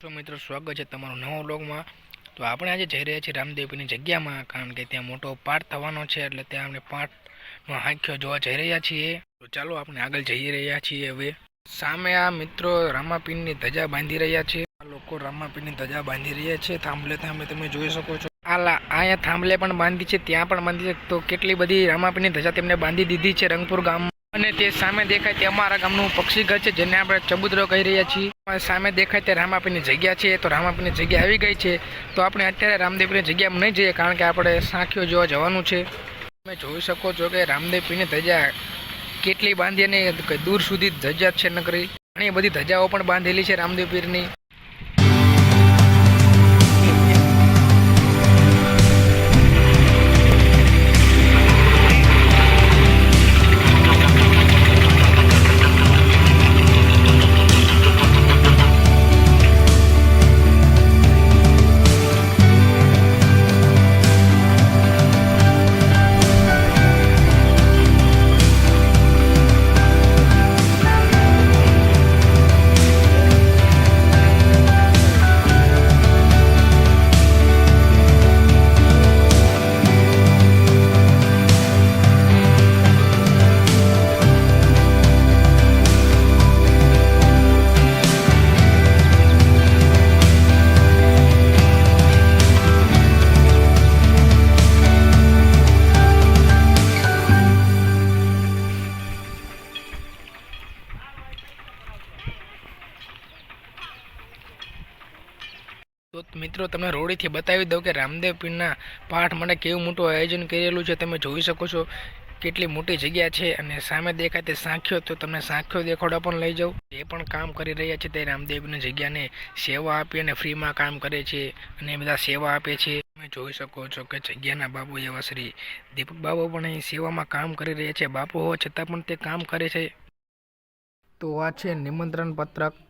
તો મિત્રો, સ્વાગત છે તમારું નવો બ્લોગમાં તો આપણે આજે જઈ રહ્યા છીએ રામદેવપીની જગ્યામાં, કારણ કે ત્યાં મોટો પાઠ થવાનો છે, એટલે ત્યાં આપણે પાઠનો હાંખ્યો જોવા જઈ રહ્યા છીએ. તો ચાલો આપણે આગળ જઈ રહ્યા છીએ હવે. સામે આ મિત્રો રામાપીનની ધજા બાંધી રહ્યા છે. આ લોકો રામાપીનની ધજા બાંધી રહ્યા છે. થાંભલે થાંભલે તમે જોઈ શકો છો. આ અહીંયા થાંભલે પણ બાંધી છે, ત્યાં પણ બાંધી છે. તો કેટલી બધી રામાપીની ધજા તેમને બાંધી દીધી છે રંગપુર ગામ અને તે સામે દેખાય તે અમારા ગામનું પક્ષીઘર છે, જેને આપણે ચબુતરો કહી રહ્યા છીએ. સામે દેખાય તે રામાપીની જગ્યા છે, તો રામાપીની જગ્યા આવી ગઈ છે. તો આપણે અત્યારે રામદેવપીની જગ્યામાં નહીં જઈએ, કારણ કે આપણે સાંખીઓ જોવા જવાનું છે. તમે જોઈ શકો છો કે રામદેવપીની ધજા કેટલી બાંધી અને દૂર સુધી ધજા છે નકરી ઘણી બધી ધજાઓ પણ બાંધેલી છે રામદેવપીરની. તો મિત્રો, તમને રોડીથી બતાવી દઉં કે રામદેવ પીરના પાઠ માટે કેવું મોટું આયોજન કરેલું છે, તમે જોઈ શકો છો કેટલી મોટી જગ્યા છે અને સામે દેખાતી સાંખ્યો, તો તમને સાંખ્યો દેખાડવા પણ લઈ જાઉં. જે પણ કામ કરી રહ્યા છે તે રામદેવની જગ્યાને સેવા આપી અને ફ્રીમાં કામ કરે છે અને બધા સેવા આપે છે. તમે જોઈ શકો છો કે જગ્યાના બાપુ એવા શ્રી દીપક બાબુ પણ અહીં સેવામાં કામ કરી રહ્યા છે. બાપુ હોવા છતાં પણ તે કામ કરે છે. તો આ છે નિમંત્રણ પત્રક.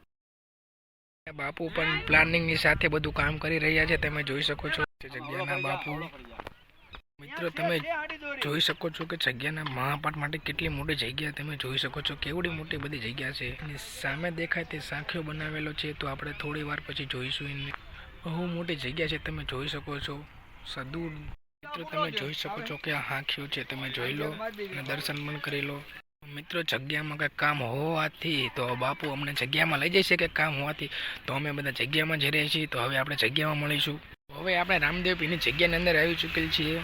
બાપુ પણ પ્લાનિંગની સાથે બધું કામ કરી રહ્યા છે તમે જોઈ શકો છો જગ્યાના બાપુ. મિત્રો તમે જોઈ શકો છો કે જગ્યાના મહાપાઠ માટે કેટલી મોટી જગ્યા તમે જોઈ શકો છો કેવડી મોટી બધી જગ્યા છે. અને સામે દેખાય તે સાંખીઓ બનાવેલો છે તો આપણે થોડી વાર પછી જોઈશું એને. બહુ મોટી જગ્યા છે તમે જોઈ શકો છો. સદૂર. મિત્રો તમે જોઈ શકો છો કે આ હાંખીઓ છે તમે જોઈ લો અને દર્શન પણ કરી લો. મિત્રો, જગ્યામાં કંઈક કામ હોવાથી તો બાપુ અમને જગ્યામાં લઈ જશે કે કામ હોવાથી. તો અમે બધા જગ્યામાં જઈ રહ્યા છીએ, તો હવે આપણે જગ્યામાં મળીશું. હવે આપણે રામદેવ પીની જગ્યાની અંદર આવી ચૂકેલ છીએ.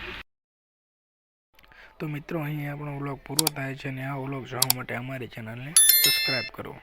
તો મિત્રો અહીં આપણો વ્લોગ પૂરો થાય છે અને આ વ્લોગ જોવા માટે અમારી ચેનલને સબસ્ક્રાઈબ કરો.